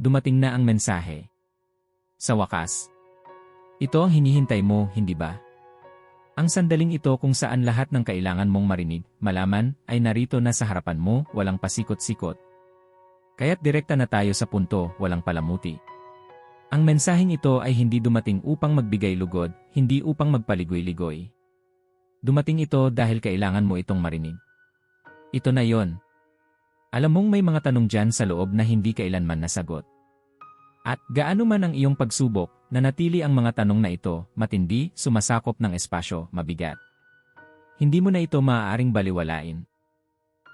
dumating na ang mensahe. Sa wakas, ito ang hinihintay mo, hindi ba? Ang sandaling ito kung saan lahat ng kailangan mong marinig, malaman, ay narito na sa harapan mo, walang pasikot-sikot. Kaya't direkta na tayo sa punto, walang palamuti. Ang mensaheng ito ay hindi dumating upang magbigay lugod, hindi upang magpaligoy-ligoy. Dumating ito dahil kailangan mo itong marinig. Ito na yon. Alam mong may mga tanong dyan sa loob na hindi kailanman nasagot. At gaano man ang iyong pagsubok, nanatili ang mga tanong na ito, matindi, sumasakop ng espasyo, mabigat. Hindi mo na ito maaaring baliwalain.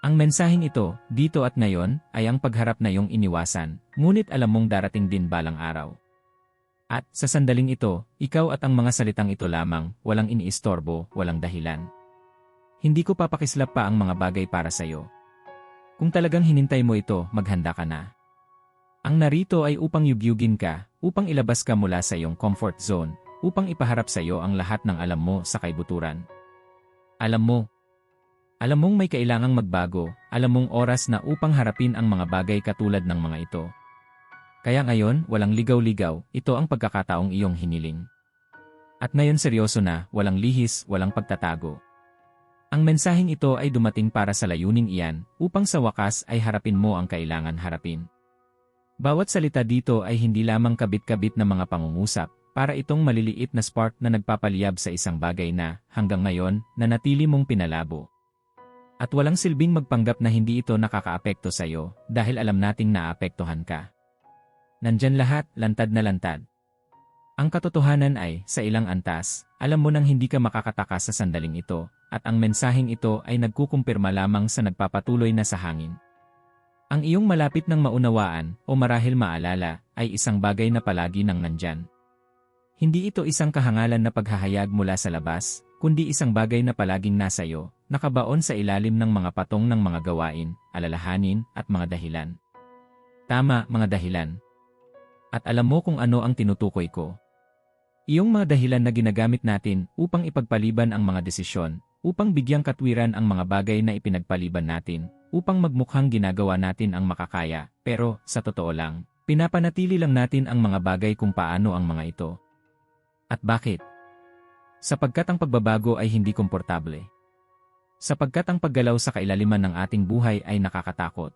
Ang mensaheng ito, dito at ngayon, ay ang pagharap na iyong iniwasan, ngunit alam mong darating din balang araw. At sa sandaling ito, ikaw at ang mga salitang ito lamang, walang iniistorbo, walang dahilan. Hindi ko papakislap pa ang mga bagay para sa iyo. Kung talagang hinintay mo ito, maghanda ka na. Ang narito ay upang yugyugin ka, upang ilabas ka mula sa iyong comfort zone, upang ipaharap sa iyo ang lahat ng alam mo sa kaibuturan. Alam mo, alam mong may kailangang magbago, alam mong oras na upang harapin ang mga bagay katulad ng mga ito. Kaya ngayon, walang ligaw-ligaw, ito ang pagkakataong iyong hiniling. At ngayon seryoso na, walang lihis, walang pagtatago. Ang mensaheng ito ay dumating para sa layuning iyan, upang sa wakas ay harapin mo ang kailangan harapin. Bawat salita dito ay hindi lamang kabit-kabit na mga pangungusap, para itong maliliit na spark na nagpapaliyab sa isang bagay na, hanggang ngayon, nanatili mong pinalabo. At walang silbing magpanggap na hindi ito nakakaapekto sa iyo, dahil alam nating naapektuhan ka. Nandyan lahat, lantad na lantad. Ang katotohanan ay, sa ilang antas, alam mo nang hindi ka makakatakas sa sandaling ito, at ang mensaheng ito ay nagkukumpirma lamang sa nagpapatuloy na sa hangin. Ang iyong malapit ng maunawaan o marahil maalala ay isang bagay na palagi nang nandyan. Hindi ito isang kahangalan na paghahayag mula sa labas, kundi isang bagay na palaging nasa iyo, nakabaon sa ilalim ng mga patong ng mga gawain, alalahanin, at mga dahilan. Tama, mga dahilan. At alam mo kung ano ang tinutukoy ko. Iyong mga dahilan na ginagamit natin upang ipagpaliban ang mga desisyon, upang bigyang katwiran ang mga bagay na ipinagpaliban natin, upang magmukhang ginagawa natin ang makakaya, pero, sa totoo lang, pinapanatili lang natin ang mga bagay kung paano ang mga ito. At bakit? Sapagkat ang pagbabago ay hindi komportable. Sapagkat ang paggalaw sa kailaliman ng ating buhay ay nakakatakot.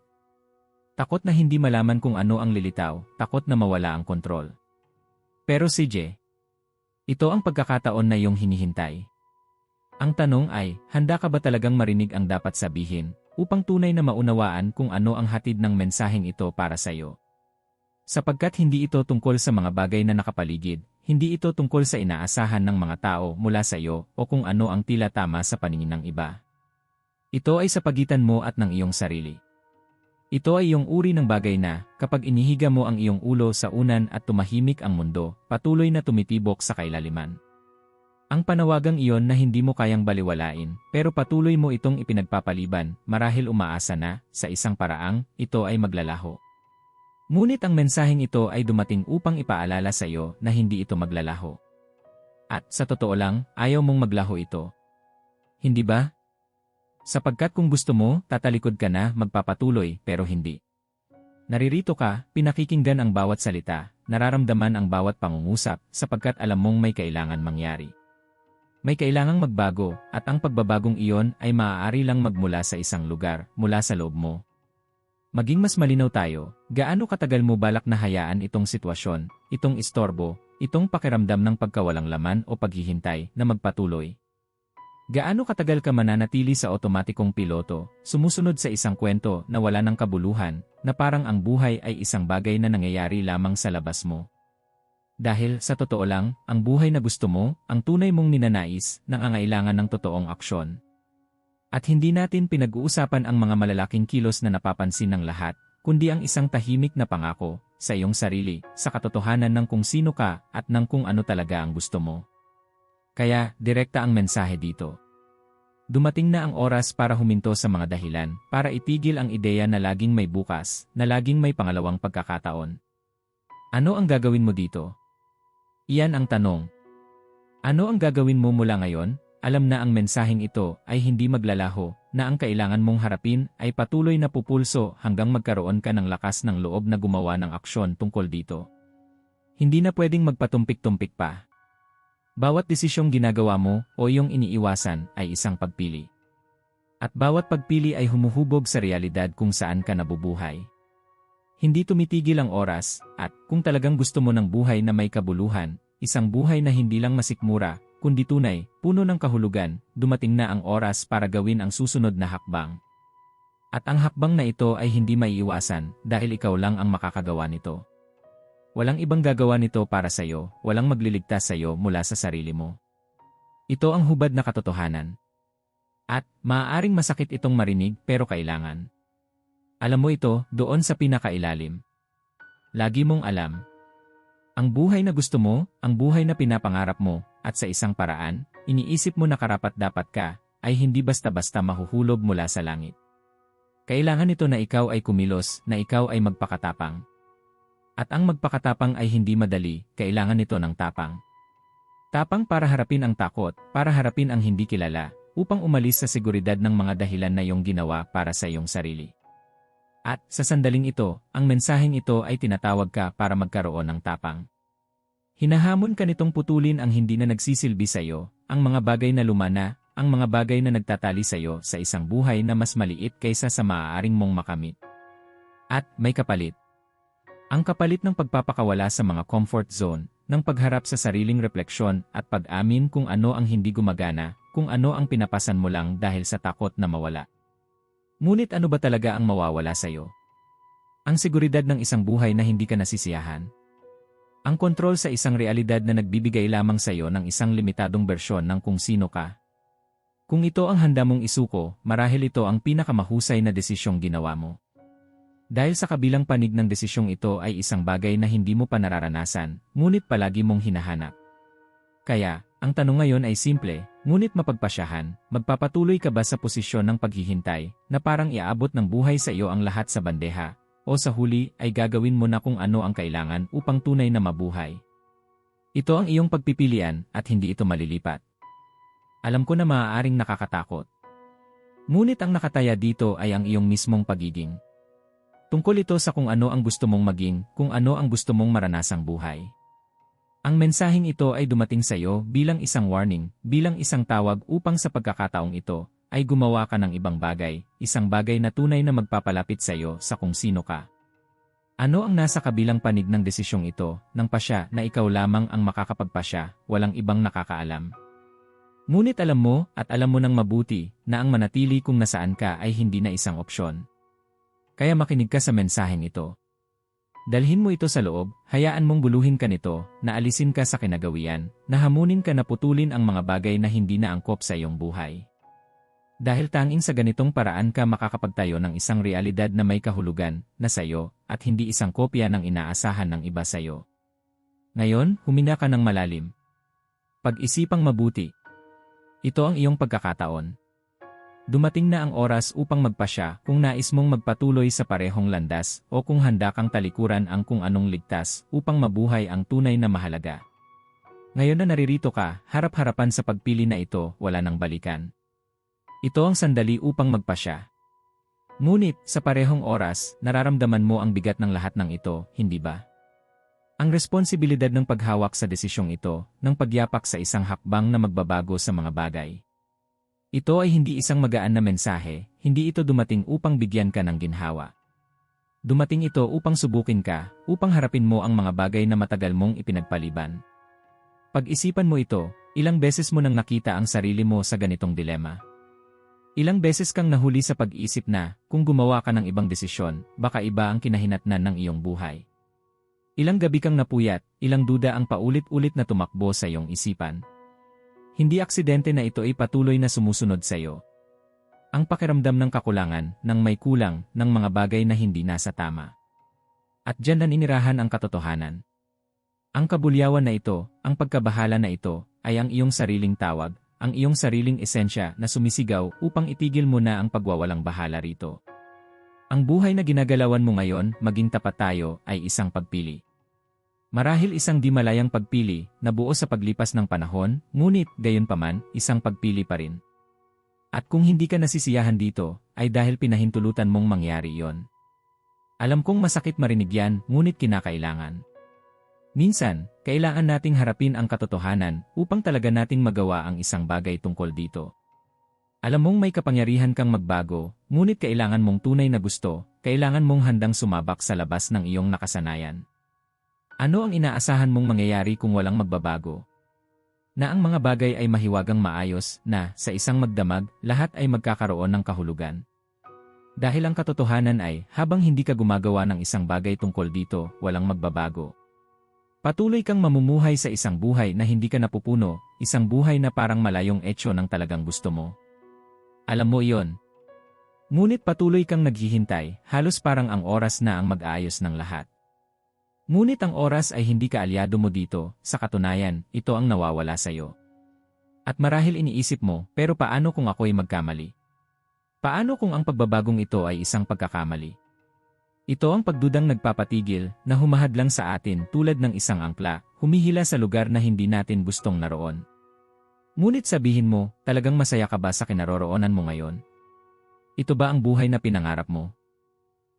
Takot na hindi malaman kung ano ang lilitaw, takot na mawala ang kontrol. Pero CJ, ito ang pagkakataon na iyong hinihintay. Ang tanong ay, handa ka ba talagang marinig ang dapat sabihin, upang tunay na maunawaan kung ano ang hatid ng mensaheng ito para sa iyo. Sapagkat hindi ito tungkol sa mga bagay na nakapaligid, hindi ito tungkol sa inaasahan ng mga tao mula sa iyo o kung ano ang tila tama sa paningin ng iba. Ito ay sa pagitan mo at ng iyong sarili. Ito ay iyong uri ng bagay na, kapag inihiga mo ang iyong ulo sa unan at tumahimik ang mundo, patuloy na tumitibok sa kailaliman. Ang panawagang iyon na hindi mo kayang baliwalain, pero patuloy mo itong ipinagpapaliban, marahil umaasa na, sa isang paraang, ito ay maglalaho. Ngunit ang mensaheng ito ay dumating upang ipaalala sa iyo na hindi ito maglalaho. At sa totoo lang, ayaw mong maglaho ito. Hindi ba? Sapagkat kung gusto mo, tatalikod ka na, magpapatuloy, pero hindi. Naririto ka, pinakikinggan ang bawat salita, nararamdaman ang bawat pangungusap, sapagkat alam mong may kailangan mangyari. May kailangang magbago, at ang pagbabagong iyon ay maaari lang magmula sa isang lugar, mula sa loob mo. Maging mas malinaw tayo, gaano katagal mo balak na hayaan itong sitwasyon, itong istorbo, itong pakiramdam ng pagkawalang laman o paghihintay na magpatuloy. Gaano katagal ka mananatili sa otomatikong piloto, sumusunod sa isang kwento na wala ng kabuluhan, na parang ang buhay ay isang bagay na nangyayari lamang sa labas mo. Dahil, sa totoo lang, ang buhay na gusto mo, ang tunay mong ninanais, nangangailangan ng totoong aksyon. At hindi natin pinag-uusapan ang mga malalaking kilos na napapansin ng lahat, kundi ang isang tahimik na pangako, sa iyong sarili, sa katotohanan ng kung sino ka, at ng kung ano talaga ang gusto mo. Kaya, direkta ang mensahe dito. Dumating na ang oras para huminto sa mga dahilan, para itigil ang ideya na laging may bukas, na laging may pangalawang pagkakataon. Ano ang gagawin mo dito? Iyan ang tanong. Ano ang gagawin mo mula ngayon? Alam na ang mensaheng ito ay hindi maglalaho, na ang kailangan mong harapin ay patuloy na pupulso hanggang magkaroon ka ng lakas ng loob na gumawa ng aksyon tungkol dito. Hindi na pwedeng magpatumpik-tumpik pa. Bawat desisyong ginagawa mo o iyong iniiwasan ay isang pagpili. At bawat pagpili ay humuhubog sa realidad kung saan ka nabubuhay. Hindi tumitigil ang oras, at kung talagang gusto mo ng buhay na may kabuluhan, isang buhay na hindi lang masikmura, kundi tunay, puno ng kahulugan, dumating na ang oras para gawin ang susunod na hakbang. At ang hakbang na ito ay hindi maiiwasan dahil ikaw lang ang makakagawa nito. Walang ibang gagawa nito para sa iyo, walang magliligtas sa iyo mula sa sarili mo. Ito ang hubad na katotohanan. At, maaaring masakit itong marinig pero kailangan. Alam mo ito, doon sa pinakailalim. Lagi mong alam. Ang buhay na gusto mo, ang buhay na pinapangarap mo, at sa isang paraan, iniisip mo na karapat dapat ka, ay hindi basta-basta mahuhulog mula sa langit. Kailangan ito na ikaw ay kumilos, na ikaw ay magpakatapang. At ang magpakatapang ay hindi madali, kailangan nito ng tapang. Tapang para harapin ang takot, para harapin ang hindi kilala, upang umalis sa seguridad ng mga dahilan na iyong ginawa para sa iyong sarili. At sa sandaling ito, ang mensaheng ito ay tinatawag ka para magkaroon ng tapang. Hinahamon ka nitong putulin ang hindi na nagsisilbi sa iyo, ang mga bagay na lumana, ang mga bagay na nagtatali sa iyo sa isang buhay na mas maliit kaysa sa maaaring mong makamit. At may kapalit. Ang kapalit ng pagpapakawala sa mga comfort zone, ng pagharap sa sariling refleksyon at pag-amin kung ano ang hindi gumagana, kung ano ang pinapasan mo lang dahil sa takot na mawala. Ngunit ano ba talaga ang mawawala sa iyo? Ang seguridad ng isang buhay na hindi ka nasisiyahan, ang kontrol sa isang realidad na nagbibigay lamang sa iyo ng isang limitadong bersyon ng kung sino ka. Kung ito ang handa mong isuko, marahil ito ang pinakamahusay na desisyong ginawa mo. Dahil sa kabilang panig ng desisyong ito ay isang bagay na hindi mo pa nararanasan, ngunit palagi mong hinahanap. Kaya, ang tanong ngayon ay simple, ngunit mapagpasyahan, magpapatuloy ka ba sa posisyon ng paghihintay, na parang iaabot ng buhay sa iyo ang lahat sa bandeha, o sa huli ay gagawin mo na kung ano ang kailangan upang tunay na mabuhay. Ito ang iyong pagpipilian at hindi ito malilipat. Alam ko na maaaring nakakatakot. Ngunit ang nakataya dito ay ang iyong mismong pagiging. Tungkol ito sa kung ano ang gusto mong maging, kung ano ang gusto mong maranasang buhay. Ang mensaheng ito ay dumating sa iyo bilang isang warning, bilang isang tawag upang sa pagkakataong ito, ay gumawa ka ng ibang bagay, isang bagay na tunay na magpapalapit sa iyo sa kung sino ka. Ano ang nasa kabilang panig ng desisyong ito, ng pasya na ikaw lamang ang makakapagpasya, walang ibang nakakaalam? Ngunit alam mo at alam mo ng mabuti na ang manatili kung nasaan ka ay hindi na isang opsyon. Kaya makinig ka sa mensaheng ito. Dalhin mo ito sa loob, hayaan mong buluhin ka nito, na alisin ka sa kinagawian, na hamunin ka na putulin ang mga bagay na hindi na angkop sa iyong buhay. Dahil tanging sa ganitong paraan ka makakapagtayo ng isang realidad na may kahulugan na sa iyo at hindi isang kopya ng inaasahan ng iba sa iyo. Ngayon, humina ka ng malalim. Pag-isipang mabuti. Ito ang iyong pagkakataon. Dumating na ang oras upang magpasya kung nais mong magpatuloy sa parehong landas o kung handa kang talikuran ang kung anong ligtas upang mabuhay ang tunay na mahalaga. Ngayon na naririto ka, harap-harapan sa pagpili na ito, wala nang balikan. Ito ang sandali upang magpasya. Ngunit, sa parehong oras, nararamdaman mo ang bigat ng lahat ng ito, hindi ba? Ang responsibilidad ng paghawak sa desisyong ito, ng pagyapak sa isang hakbang na magbabago sa mga bagay. Ito ay hindi isang magaan na mensahe, hindi ito dumating upang bigyan ka ng ginhawa. Dumating ito upang subukin ka, upang harapin mo ang mga bagay na matagal mong ipinagpaliban. Pag-isipan mo ito, ilang beses mo nang nakita ang sarili mo sa ganitong dilema. Ilang beses kang nahuli sa pag-iisip na, kung gumawa ka ng ibang desisyon, baka iba ang kinahinatnan ng iyong buhay. Ilang gabi kang napuyat, ilang duda ang paulit-ulit na tumakbo sa iyong isipan. Hindi aksidente na ito ay patuloy na sumusunod sa iyo. Ang pakiramdam ng kakulangan, ng may kulang, ng mga bagay na hindi nasa tama. At dyan na ninirahan ang katotohanan. Ang kabulyawan na ito, ang pagkabahala na ito, ay ang iyong sariling tawag, ang iyong sariling esensya na sumisigaw upang itigil mo na ang pagwawalang bahala rito. Ang buhay na ginagalawan mo ngayon, maging tapat tayo, ay isang pagpili. Marahil isang di malayang pagpili na buo sa paglipas ng panahon, ngunit gayon paman, isang pagpili pa rin. At kung hindi ka nasisiyahan dito, ay dahil pinahintulutan mong mangyari iyon. Alam kong masakit marinig yan, ngunit kinakailangan. Minsan, kailangan nating harapin ang katotohanan upang talaga nating magawa ang isang bagay tungkol dito. Alam mong may kapangyarihan kang magbago, ngunit kailangan mong tunay na gusto, kailangan mong handang sumabak sa labas ng iyong nakasanayan. Ano ang inaasahan mong mangyayari kung walang magbabago? Na ang mga bagay ay mahiwagang maayos, na, sa isang magdamag, lahat ay magkakaroon ng kahulugan. Dahil ang katotohanan ay, habang hindi ka gumagawa ng isang bagay tungkol dito, walang magbabago. Patuloy kang mamumuhay sa isang buhay na hindi ka napupuno, isang buhay na parang malayong etyo ng talagang gusto mo. Alam mo iyon. Ngunit patuloy kang naghihintay, halos parang ang oras na ang mag-aayos ng lahat. Ngunit ang oras ay hindi ka alyado mo dito, sa katunayan, ito ang nawawala sa iyo. At marahil iniisip mo, pero paano kung ako'y magkamali? Paano kung ang pagbabagong ito ay isang pagkakamali? Ito ang pagdudang nagpapatigil na humahad lang sa atin tulad ng isang angkla, humihila sa lugar na hindi natin gustong naroon. Ngunit sabihin mo, talagang masaya ka ba sa kinaroroonan mo ngayon? Ito ba ang buhay na pinangarap mo?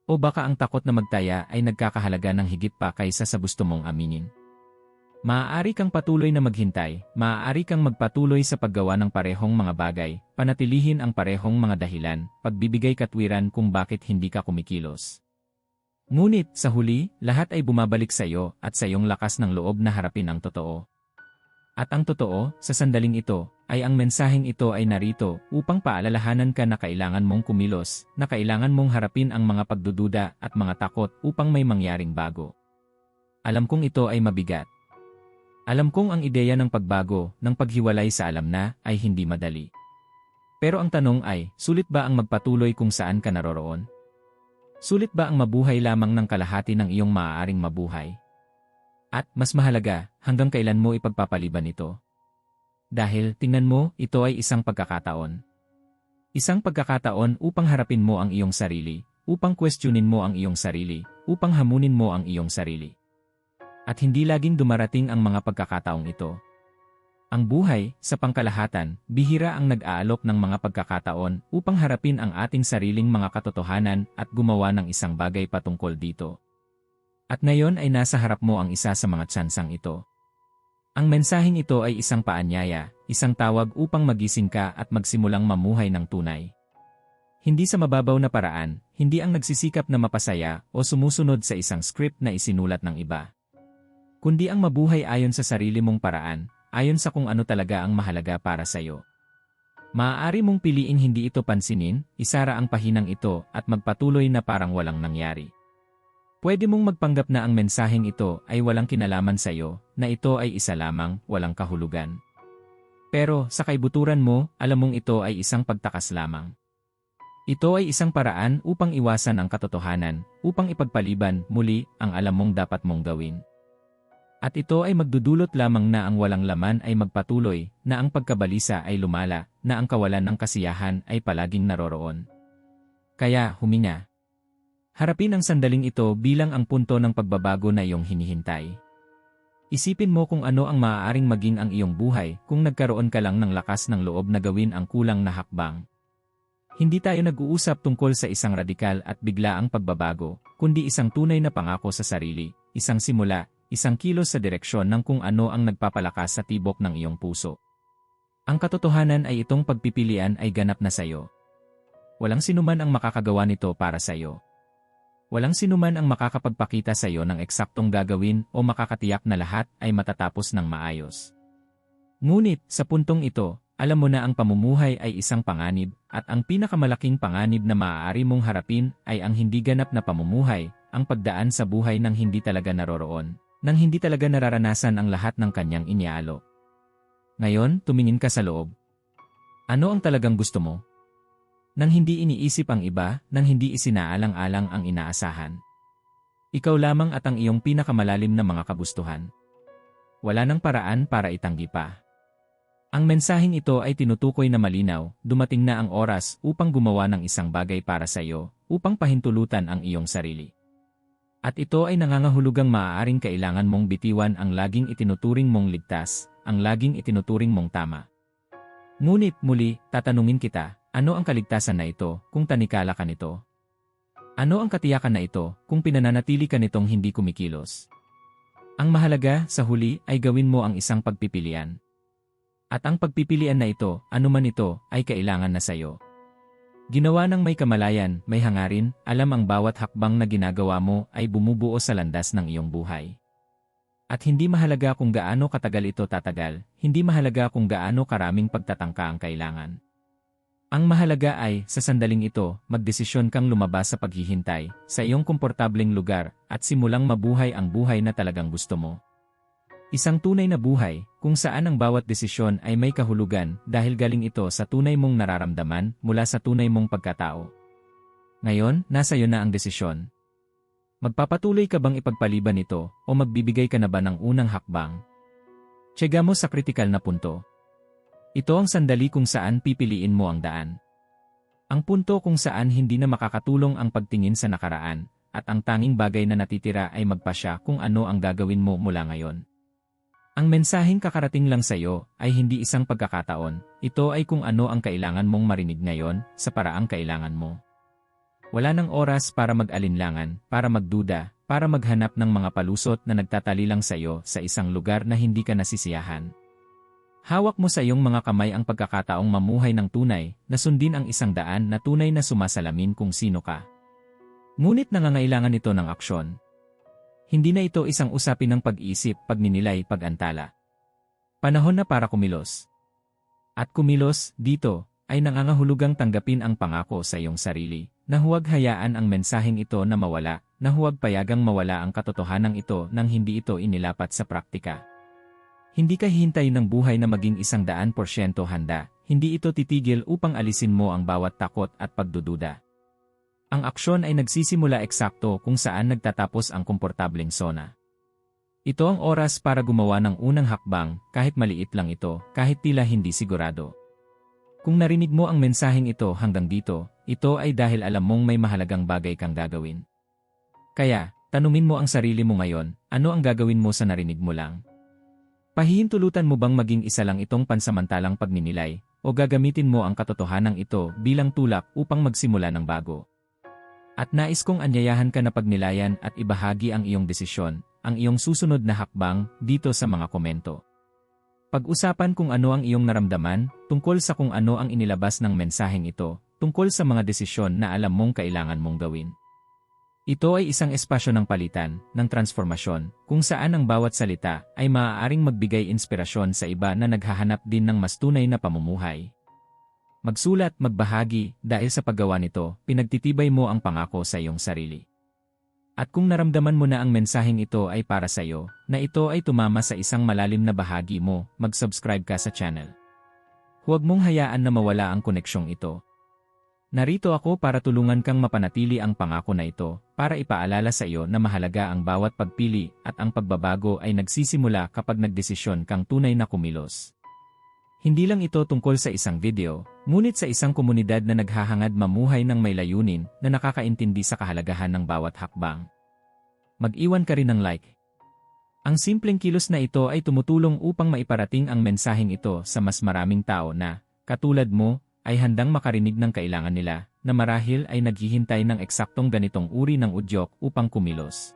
O baka ang takot na magtaya ay nagkakahalaga ng higit pa kaysa sa gusto mong aminin? Maaari kang patuloy na maghintay, maaari kang magpatuloy sa paggawa ng parehong mga bagay, panatilihin ang parehong mga dahilan, pagbibigay katwiran kung bakit hindi ka kumikilos. Ngunit, sa huli, lahat ay bumabalik sa iyo at sa iyong lakas ng loob na harapin ang totoo. At ang totoo, sa sandaling ito, ay ang mensaheng ito ay narito upang paalalahanan ka na kailangan mong kumilos, na kailangan mong harapin ang mga pagdududa at mga takot upang may mangyaring bago. Alam kong ito ay mabigat. Alam kong ang ideya ng pagbago, ng paghiwalay sa alam na, ay hindi madali. Pero ang tanong ay, sulit ba ang magpatuloy kung saan ka naroroon? Sulit ba ang mabuhay lamang ng kalahati ng iyong maaaring mabuhay? At, mas mahalaga, hanggang kailan mo ipagpapaliban ito? Dahil, tingnan mo, ito ay isang pagkakataon. Isang pagkakataon upang harapin mo ang iyong sarili, upang questionin mo ang iyong sarili, upang hamunin mo ang iyong sarili. At hindi laging dumarating ang mga pagkakataong ito. Ang buhay, sa pangkalahatan, bihira ang nag-aalok ng mga pagkakataon upang harapin ang ating sariling mga katotohanan at gumawa ng isang bagay patungkol dito. At ngayon ay nasa harap mo ang isa sa mga tsansang ito. Ang mensaheng ito ay isang paanyaya, isang tawag upang magising ka at magsimulang mamuhay ng tunay. Hindi sa mababaw na paraan, hindi ang nagsisikap na mapasaya o sumusunod sa isang script na isinulat ng iba. Kundi ang mabuhay ayon sa sarili mong paraan, ayon sa kung ano talaga ang mahalaga para sa iyo. Maaari mong piliing hindi ito pansinin, isara ang pahinang ito at magpatuloy na parang walang nangyari. Pwede mong magpanggap na ang mensaheng ito ay walang kinalaman sa iyo, na ito ay isa lamang, walang kahulugan. Pero sa kaibuturan mo, alam mong ito ay isang pagtakas lamang. Ito ay isang paraan upang iwasan ang katotohanan, upang ipagpaliban muli ang alam mong dapat mong gawin. At ito ay magdudulot lamang na ang walang laman ay magpatuloy, na ang pagkabalisa ay lumala, na ang kawalan ng kasiyahan ay palaging naroroon. Kaya, huminga. Harapin ang sandaling ito bilang ang punto ng pagbabago na iyong hinihintay. Isipin mo kung ano ang maaaring maging ang iyong buhay kung nagkaroon ka lang ng lakas ng loob na gawin ang kulang na hakbang. Hindi tayo nag-uusap tungkol sa isang radikal at biglaang pagbabago, kundi isang tunay na pangako sa sarili, isang simula, isang kilos sa direksyon ng kung ano ang nagpapalakas sa tibok ng iyong puso. Ang katotohanan ay itong pagpipilian ay ganap na sa iyo. Walang sinuman ang makakagawa nito para sa iyo. Walang sinuman ang makakapagpakita sa iyo ng eksaktong gagawin o makakatiyak na lahat ay matatapos ng maayos. Ngunit, sa puntong ito, alam mo na ang pamumuhay ay isang panganib, at ang pinakamalaking panganib na maaari mong harapin ay ang hindi ganap na pamumuhay, ang pagdaan sa buhay ng hindi talaga naroroon nang hindi talaga nararanasan ang lahat ng kanyang inialo. Ngayon, tumingin ka sa loob. Ano ang talagang gusto mo? Nang hindi iniisip ang iba, nang hindi isinaalang-alang ang inaasahan. Ikaw lamang at ang iyong pinakamalalim na mga kabustuhan. Wala nang paraan para itanggi pa. Ang mensaheng ito ay tinutukoy na malinaw, dumating na ang oras upang gumawa ng isang bagay para sa iyo, upang pahintulutan ang iyong sarili. At ito ay nangangahulugang maaaring kailangan mong bitiwan ang laging itinuturing mong ligtas, ang laging itinuturing mong tama. Ngunit muli, tatanungin kita, Ano ang kaligtasan na ito kung tanikala ka nito? Ano ang katiyakan na ito kung pinananatili ka nitong hindi kumikilos? Ang mahalaga sa huli ay gawin mo ang isang pagpipilian. At ang pagpipilian na ito, anuman ito, ay kailangan na sa iyo. Ginawa ng may kamalayan, may hangarin, alam ang bawat hakbang na ginagawa mo ay bumubuo sa landas ng iyong buhay. At hindi mahalaga kung gaano katagal ito tatagal, hindi mahalaga kung gaano karaming pagtatangka ang kailangan. Ang mahalaga ay, sa sandaling ito, magdesisyon kang lumabas sa paghihintay, sa iyong komportableng lugar, at simulang mabuhay ang buhay na talagang gusto mo. Isang tunay na buhay, kung saan ang bawat desisyon ay may kahulugan dahil galing ito sa tunay mong nararamdaman mula sa tunay mong pagkatao. Ngayon, nasa iyo na ang desisyon. Magpapatuloy ka bang ipagpaliban ito o magbibigay ka na ba ng unang hakbang? Tiyega mo sa kritikal na punto. Ito ang sandali kung saan pipiliin mo ang daan. Ang punto kung saan hindi na makakatulong ang pagtingin sa nakaraan, at ang tanging bagay na natitira ay magpasya kung ano ang gagawin mo mula ngayon. Ang mensaheng kakarating lang sa iyo ay hindi isang pagkakataon, ito ay kung ano ang kailangan mong marinig ngayon sa paraang kailangan mo. Wala nang oras para mag-alinlangan, para magduda, para maghanap ng mga palusot na nagtatali lang sa iyo sa isang lugar na hindi ka nasisiyahan. Hawak mo sa iyong mga kamay ang pagkakataong mamuhay ng tunay, na sundin ang isang daan na tunay na sumasalamin kung sino ka. Ngunit nangangailangan ito ng aksyon. Hindi na ito isang usapin ng pag-iisip, pagninilay, pag-antala. Panahon na para kumilos. At kumilos, dito, ay nangangahulugang tanggapin ang pangako sa iyong sarili, na huwag hayaan ang mensaheng ito na mawala, na huwag payagang mawala ang katotohanan ito nang hindi ito inilapat sa praktika. Hindi ka hihintay ng buhay na maging isang daan porsyento handa, hindi ito titigil upang alisin mo ang bawat takot at pagdududa. Ang aksyon ay nagsisimula eksakto kung saan nagtatapos ang komportableng sona. Ito ang oras para gumawa ng unang hakbang, kahit maliit lang ito, kahit tila hindi sigurado. Kung narinig mo ang mensaheng ito hanggang dito, ito ay dahil alam mong may mahalagang bagay kang gagawin. Kaya, tanumin mo ang sarili mo ngayon, ano ang gagawin mo sa narinig mo lang? Pahihintulutan mo bang maging isa lang itong pansamantalang pagninilay, o gagamitin mo ang katotohanan ito bilang tulak upang magsimula ng bago? At nais kong anyayahan ka na pagnilayan at ibahagi ang iyong desisyon, ang iyong susunod na hakbang, dito sa mga komento. Pag-usapan kung ano ang iyong naramdaman, tungkol sa kung ano ang inilabas ng mensaheng ito, tungkol sa mga desisyon na alam mong kailangan mong gawin. Ito ay isang espasyo ng palitan, ng transformasyon, kung saan ang bawat salita ay maaaring magbigay inspirasyon sa iba na naghahanap din ng mas tunay na pamumuhay. Magsulat, magbahagi, dahil sa paggawa nito, pinagtitibay mo ang pangako sa iyong sarili. At kung naramdaman mo na ang mensaheng ito ay para sa iyo, na ito ay tumama sa isang malalim na bahagi mo, mag-subscribe ka sa channel. Huwag mong hayaan na mawala ang koneksyong ito, Narito ako para tulungan kang mapanatili ang pangako na ito, para ipaalala sa iyo na mahalaga ang bawat pagpili at ang pagbabago ay nagsisimula kapag nagdesisyon kang tunay na kumilos. Hindi lang ito tungkol sa isang video, ngunit sa isang komunidad na naghahangad mamuhay ng may layunin na nakakaintindi sa kahalagahan ng bawat hakbang. Mag-iwan ka rin ng like. Ang simpleng kilos na ito ay tumutulong upang maiparating ang mensaheng ito sa mas maraming tao na, katulad mo, ay handang makarinig ng kailangan nila, na marahil ay naghihintay ng eksaktong ganitong uri ng udyok upang kumilos.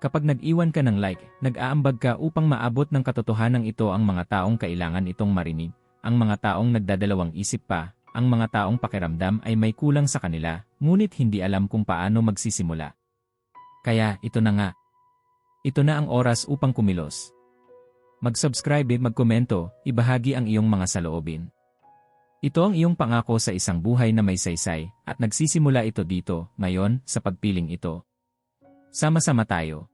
Kapag nag-iwan ka ng like, nag-aambag ka upang maabot ng katotohanan ito ang mga taong kailangan itong marinig, ang mga taong nagdadalawang isip pa, ang mga taong pakiramdam ay may kulang sa kanila, ngunit hindi alam kung paano magsisimula. Kaya, ito na nga. Ito na ang oras upang kumilos. Mag-subscribe, magkomento, ibahagi ang iyong mga saloobin. Ito ang iyong pangako sa isang buhay na may saysay, at nagsisimula ito dito, ngayon, sa pagpiling ito. Sama-sama tayo.